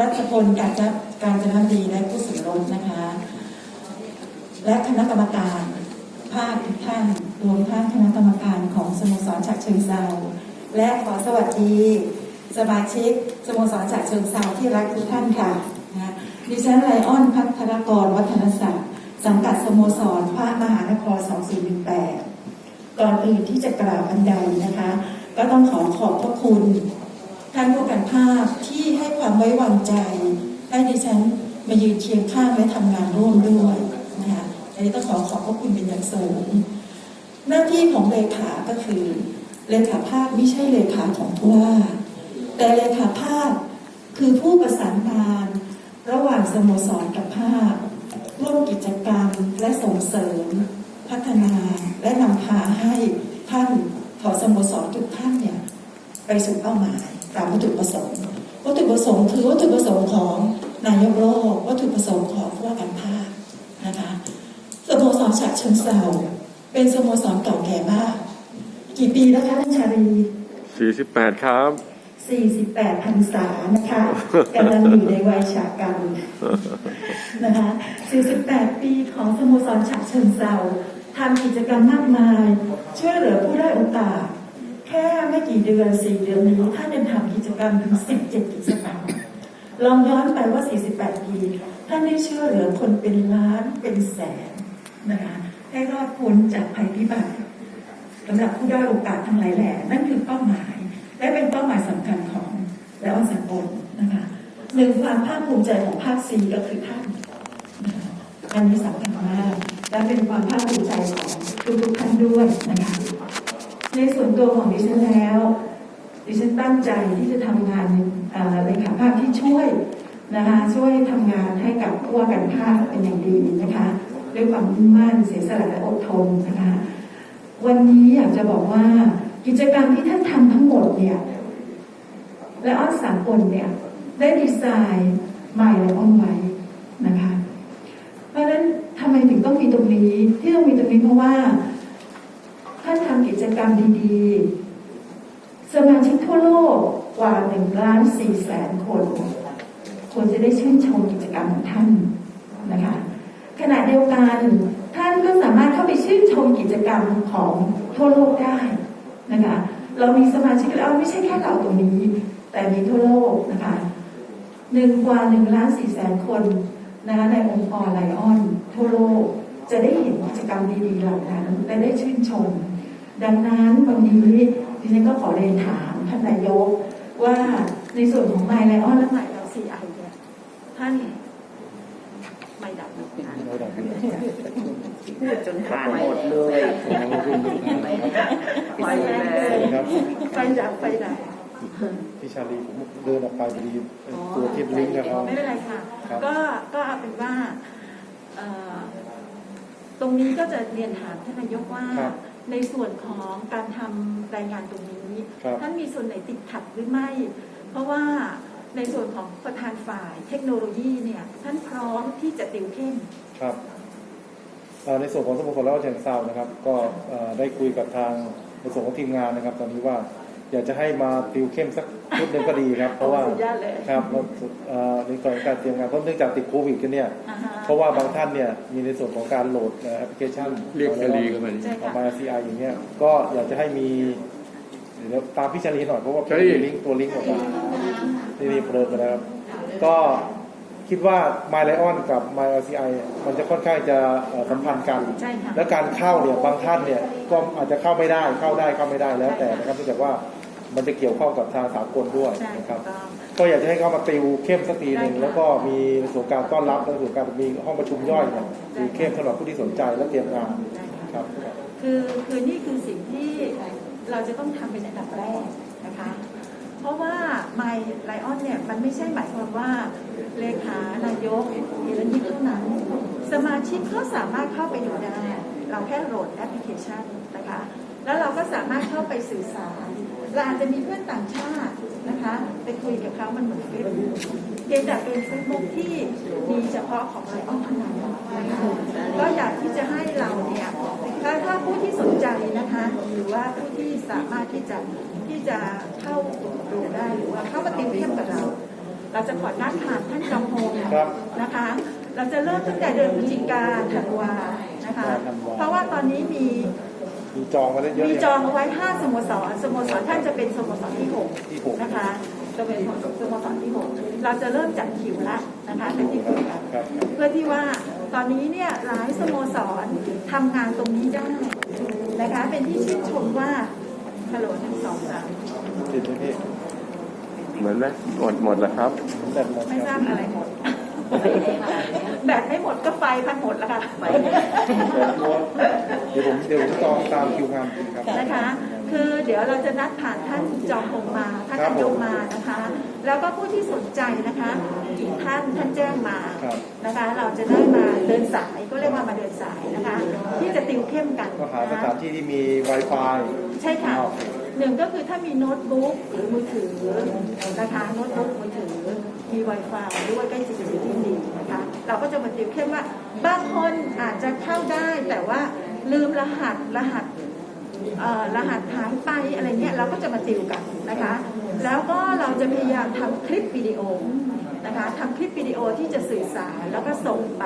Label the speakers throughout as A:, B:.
A: รัชพลการจการจนดีและผู้สมรสนะคะ และคณะกรรมการภาคทุกท่านรวมทั้งคณะกรรมการของสโมสรฉะเชิงเซาและขอสวัสดี สมาชิกสโมสรฉะเชิงเซาที่รักทุกท่านค่ะนะดิฉันไลออนพัฒนกรวัฒนศักดิ์สังกัดสโมสรพระมหานคร 2418 ก่อนอื่นที่จะกล่าวบรรยายนะคะ ก็ต้องขอขอบพระคุณ ท่านผู้การภาพที่ให้ความไว้วางใจ ให้ดิฉันมายืนเคียงข้างและทำงานร่วมด้วยนะคะอันนี้ต้องขอขอบพระคุณเป็นอย่างสูง หน้าที่ของเลขาก็คือเลขาภาพไม่ใช่เลขาของผู้ว่า แต่เลขาภาพคือผู้ประสานงานระหว่างสโมสรกับภาพร่วมกิจกรรมและส่งเสริม พัฒนาและนำพาให้ท่านขอสโมสรทุกท่านเนี่ยไปสู่เป้าหมาย ตามวัตถุประสงค์ วัตถุประสงค์คือวัตถุประสงค์ของนายกโลก วัตถุประสงค์ของผู้ว่าการภาคนะคะสโมสรฉะเชิงเซาเป็นสโมสรเก่าแก่มากกี่ปีแล้วคะท่านชาลี
B: 48ครับ
A: 48พรรษานะคะกำลังอยู่ในวัยฉากกันนะคะ48ปีของสโมสรฉะเชิงเซาทำกิจกรรมมากมาย ช่วยเหลือผู้ได้อยโอกาส แค่ไม่กี่เดือน4เดือนนี้ท่านยังทำกิจกรรมถึง17กิจกรรมลองย้อนไปว่า 48 ปี ท่านได้ช่วยเหลือคนเป็นล้านเป็นแสนนะคะให้รอดพ้นจากภัยพิบัติสำหรับผู้ด้อยโอกาสทั้งหลายแหล่นั่นคือเป้าหมาย และเป็นเป้าหมายสำคัญของและอันสังคมนะคะหนึ่งความภาคภูมิใจของภาคซีก็คือท่านอันนี้สำคัญมากและเป็นความภาคภูมิใจของทุกๆท่านด้วยนะคะ ในส่วนตัวของดิฉันแล้ว ดิฉันตั้งใจที่จะทำงานเอ่อเลขาภาคที่ช่วยนะคะช่วยทำงานให้กับผู้ว่าการภาคเป็นอย่างดีนะคะด้วยความมุ่งมั่นเสียสละและอดทนนะคะวันนี้อยากจะบอกว่ากิจกรรมที่ท่านทำทั้งหมดเนี่ยและอ้อนสากลเนี่ยได้ดีไซน์ใหม่และอ้อนไว้นะคะ เพราะฉะนั้นทำไมถึงต้องมีตรงนี้ที่ต้องมีตรงนี้เพราะว่า กิจกรรมดีๆ สมาชิกทั่วโลกกว่าหนึ่งล้านสี่แสนคนควรจะได้ชื่นชมกิจกรรมของท่านนะคะขณะเดียวกันท่านก็สามารถเข้าไปชื่นชมกิจกรรมของทั่วโลกได้นะคะเรามีสมาชิกแล้วไม่ใช่แค่เราตรงนี้ แต่มีทั่วโลกนะคะหนึ่งกว่าหนึ่งล้านสี่แสนคนนะคะในองค์กรไลออน ทั่วโลกจะได้เห็นกิจกรรมดีๆเหล่านั้นและได้ชื่นชม ดังนั้นวันนี้ดิฉันก็ขอเรียนถามท่านนายกว่าในส่วนของไมไลออนและไมเอลซีไอเนี่ยท่านไม่ดับนะ
C: พูดจนขาดหมดเลย
A: ไฟแรงเลย
D: ครับ
A: ไฟดับไฟดับ
D: พี่ชาลีผมเดินออกไปพอดีเป็นตัวเทียบลิงก์กับเขา
A: ไม่เป็นไรค่ะ
D: ครับ
A: ก็ก็เอาเป็นว่าเอ่อตรงนี้ก็จะเรียนถามท่านนายกว่า
D: ครับ
A: ในส่วนของการทำรายงานตรงนี้
D: ครับ
A: ท่านมีส่วนไหนติดขัดหรือไม่ เพราะว่าในส่วนของประธานฝ่ายเทคโนโลยีเนี่ยท่านพร้อมที่จะติวเข้ม
D: ครับเอ่อในส่วนของสโมสรแล้วเชียงเซานะครับ ก็เอ่อได้คุยกับทางในส่วนของทีมงานนะครับ ตอนนี้ว่า อยากจะให้มาติวเข้มสักชุดหนึ่งก็ดีครับ เพราะว่า
A: สุดยอดเลย
D: ครับเราเอ่อในส่วนของการเตรียมงานเพราะเนื่องจากติดโควิดกันเนี่ย
A: อ่าฮะ
D: เพราะว่าบางท่านเนี่ยมีในส่วนของการโหลดแอปพลิเคชัน
B: เรียกชาลีเข้ามาดิ
A: ใช่
D: ออก
A: ค่ะ
D: มา CI อย่างเงี้ยก็อยากจะให้มีเดี๋ยวตามพี่ชาลีหน่อยเพราะว่า
B: ชาลี
D: ลิงก์ตัวลิงก์ออกมานี่นี่เปิดไปแล้วครับก็คิดว่า My Lion กับ My LCI มันจะค่อนข้างจะเอ่อสัมพันธ์กัน
A: ใช่ค่ะ
D: และการเข้าเนี่ยบางท่านเนี่ยก็อาจจะเข้าไม่ได้เข้าได้เข้าไม่ได้แล้วแต่นะครับเนื่องจากว่า มันจะเกี่ยวข้องกับทางสากลด้วย
A: ใช่
D: นะค
A: ถู
D: รับ
A: กต้อง
D: ก็อยากจะให้เข้ามาติวเข้มสักทีหนึ่ง
A: ได้ค่ะ
D: แล้วก็มีส่วนการต้อนรับและส่วนการมีห้องประชุมย่อยเนี่ยติวเข้มสำหรับผู้ที่สนใจและเตรียมงาน
A: ได้ค่ะ
D: ครับ
A: คือคือนี่คือสิ่งที่เราจะต้องทำเป็นอันดับแรกนะคะเพราะว่า My Lion เนี่ยมันไม่ใช่หมายความว่าเลขานายกเฮเลนยิปเท่านั้น สมาชิกก็สามารถเข้าไปดูได้ เราแค่โหลดแอปพลิเคชันนะคะ แล้วเราก็สามารถเข้าไปสื่อสาร เราอาจจะมีเพื่อนต่างชาตินะคะ ไปคุยกับเขามันเหมือนเฟซบุ๊กเพียงแต่เป็นเฟซบุ๊กที่มีเฉพาะของไลออนเท่านั้นนะคะก็อยากที่จะให้เราเนี่ยถ้าถ้าผู้ที่สนใจนะคะ หรือว่าผู้ที่สามารถที่จะที่จะเข้าดูได้หรือว่าเข้ามาติวเข้มกับเรา เราจะขอนัดผ่านท่านจอมพงนะคะ เราจะเริ่มตั้งแต่เดือนพฤศจิกาธันวานะคะ เพราะว่าตอนนี้มี
D: มีจองมาได้เยอะ
A: มี
D: เลย
A: จองเอาไว้ 5 สโมสร สโมสรท่านจะเป็นสโมสรที่
D: ที่หก
A: 6นะคะ จะเป็นสโมสรที่ 6 เราจะเริ่มจัดคิวแล้วนะคะเป็นที่คุยกัน
D: ครับ
A: เพื่อที่ว่าตอนนี้เนี่ยหลายสโมสรทำงานตรงนี้ได้นะคะ เป็นที่ชื่นชมว่าฮัลโหลหนึ่งสองสาม
D: ติดไหมพี่
B: เหมือนไหมหมดหมดแล้วครับ
D: ผมแบตหมด
A: ไม่
D: ค
A: ท
D: รั
A: รา
D: บบ
A: อะไรหมด แบตไม่หมดก็ไฟพันหมดแล้วค่ะ
D: แบตหมดเดี๋ยวผมเดี๋ยวผมจองตามคิวงานจริงครับ
A: นะคะ คือเดี๋ยวเราจะนัดผ่านท่านจอมพงมา ท่าน
D: ครั
A: นาย
D: บผม
A: กมานะคะ แล้วก็ผู้ที่สนใจนะคะกี่ท่านท่านแจ้งมา
D: ครับ
A: นะคะ เราจะได้มาเดินสายก็เรียกว่ามาเดินสายนะคะ ที่จะติวเข้มกัน
D: ก็หาส
A: นะคะ
D: ถานที่ที่มี Wi-Fi
A: ใช่ค่ะ
D: ครับ
A: หนึ่งก็คือถ้ามีโน้ตบุ๊กหรือมือถือนะคะโน้ตบุ๊กมือถือ มี Wi-Fi ด้วยใกล้จะเป็นที่ดีนะคะ เราก็จะมาติวเข้มว่าบางคนอาจจะเข้าได้แต่ว่าลืมรหัสรหัสเอ่อรหัสหายไปอะไรเงี้ยเราก็จะมาติวกันนะคะ แล้วก็เราจะพยายามทำคลิปวิดีโอนะคะทำคลิปวิดีโอที่จะสื่อสารแล้วก็ส่งไป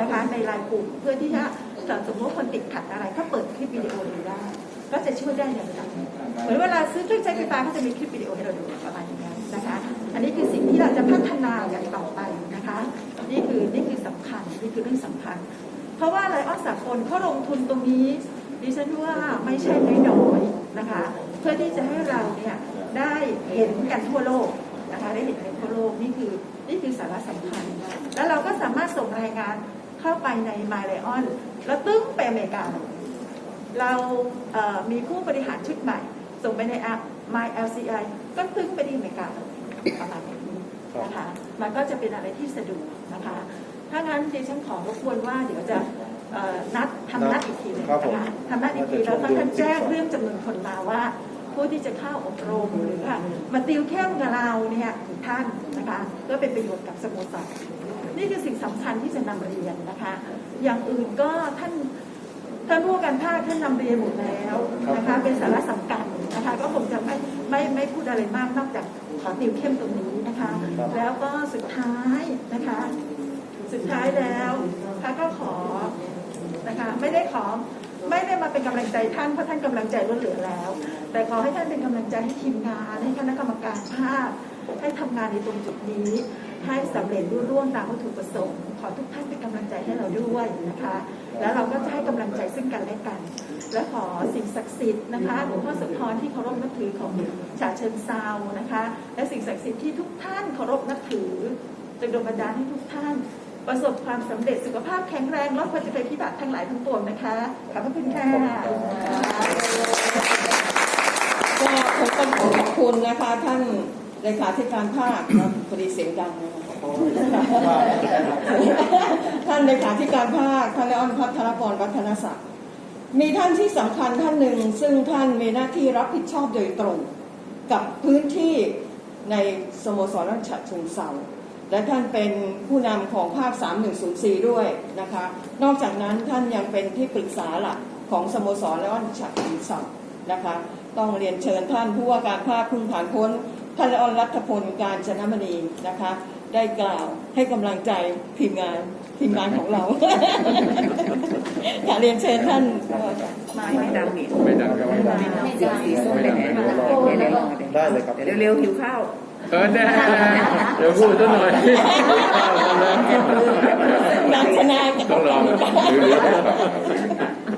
A: นะคะในไลน์กลุ่มเพื่อที่จะสมมติว่าคนติดขัดอะไรก็เปิดคลิปวิดีโอดูได้ ก็จะช่วยได้อย่างไรเหมือนเวลาซื้อเครื่องใช้ไฟฟ้าก็จะมีคลิปวิดีโอให้เราดูประมาณอย่าง นะคะ อันนี้คือสิ่งที่เราจะพัฒนาอย่างต่อไปนะคะ นี่คือนี่คือสำคัญนี่คือเรื่องสำคัญ เพราะว่าไลออนสากลเขาลงทุนตรงนี้ดิฉันว่าไม่ใช่น้อยๆนะคะ เพื่อที่จะให้เราเนี่ยได้เห็นกันทั่วโลกนะคะได้เห็นกันทั่วโลกนี่คือนี่คือสาระสำคัญ แล้วเราก็สามารถส่งรายงานเข้าไปในมาไลออนแล้วตึ้งไปอเมริกา เรามีผู้บริหารชุดใหม่ ส่งไปในแอป My LCI ก็ตึ้งไปที่อเมริกา ประมาณนี้นะคะมันก็จะเป็นอะไรที่สะดวกนะคะ ถ้างั้นดิฉันขอรบกวนว่าเดี๋ยวจะเอ่อนัดทำนัดอีกทีหนึง
D: ครับผม
A: นะคะทำนัดอีกทีแล้วก็ท่านแจ้งเรื่องจำนวนคนมาว่า ผู้ที่จะเข้าอบรมหรือว่ามาติวเข้มกับเราเนี่ยถึงท่านนะคะเพื่อเป็นประโยชน์กับสโมสรนี่คือสิ่งสำคัญที่จะนำเรียนนะคะ อย่างอื่นก็ท่านท่านผู้ว่าการภาคท่านนำเรียนหมดแล้วนะคะเป็นสาระสำคัญ นะคะ ก็คงจะไม่ไม่ไม่พูดอะไรมากนอกจากขอติวเข้มตรงนี้นะคะ แล้วก็สุดท้ายนะคะ สุดท้ายแล้วท่านก็ขอนะคะ ไม่ได้ขอไม่ได้มาเป็นกำลังใจท่านเพราะท่านกำลังใจล้นเหลือแล้ว แต่ขอให้ท่านเป็นกำลังใจให้ทีมงานให้คณะกรรมการภาคให้ทำงานในตรงจุดนี้ ให้สำเร็จรุ่ร่วงตามวัตถุประสงค์ขอทุกท่านเป็นกำลังใจให้เราด้วยนะคะ แล้วเราก็จะให้กำลังใจซึ่งกันและกัน และขอสิ่งศักดิ์สิทธิ์นะคะหลวงพ่อโสุธรที่เคารพนับถือของฉาเชิงเซานะคะ และสิ่งศักดิ์สิทธิ์ที่ทุกท่านเคารพนับถือจงดลบันดาลให้ทุกท่านประสบความสำเร็จสุขภาพแข็งแรงลดภัยภัยพิบัติทั้งหลายทั้งปวงนะคะ ขอบพระคุณค่ะ
C: ก็คงต้องขอขอบคุณนะคะท่าน เลขาธิการภาคพอดีเสียงดังนะคะท่านเลขาธิการภาคท่านเลออนพัทรพรวัฒนศักดิ์มีท่านที่สำคัญท่านหนึ่ง ซึ่งท่านมีหน้าที่รับผิดชอบโดยตรง กับพื้นที่ในสโมสรราชชุงเซาและท่านเป็นผู้นำของภาค 3104 ด้วยนะคะ นอกจากนั้นท่านยังเป็นที่ปรึกษาหลักของสโมสรและวัชชุงเซานะคะ ต้องเรียนเชิญท่านผู้ว่าการภาคพึ่งผ่านพ้น ท่านลออนรัฐพลการชนะมณีนะคะ ได้กล่าวให้กำลังใจทีมงานทีมงานของเราค่ะเรียนเชิญท่านผู้ว่าการ
E: ไม่ดังนี่
B: ไม่ดังครับ
E: สีสีส้มเลยเนี่ย
D: ได้เลยครับ
E: เร็วๆหิวข้าว
B: เออแน่เดี๋ยวพูดซะหน่อย
C: งานชนะ
B: ต้องลองหรือหรือ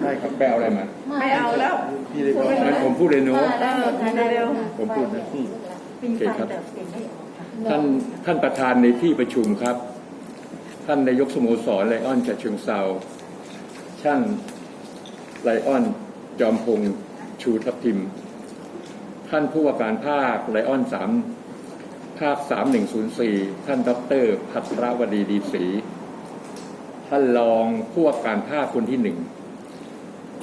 D: ได้ครับ
B: แปลอะไรมา
E: ไม่เอาแล้ว
D: พี่เลยบอก
B: ผมพูดเลยหนู
E: เร็ว
B: ผมพูดนะ
A: ปีไฟแต่เป็นไม่ออกค่ะ
B: ท่านท่านประธานในที่ประชุมครับ ท่านนายกสโมสรไลออนจากเชิงเซาท่านไลออนจอมพงษ์ชูทับทิม ท่านผู้ว่าการภาคไลออนสามภาคสามหนึ่งศูนย์สี่ท่านดอกเตอรพัทรวดีดีศรีท่านรองผู้ว่าการภาคคนที่หนึ่ง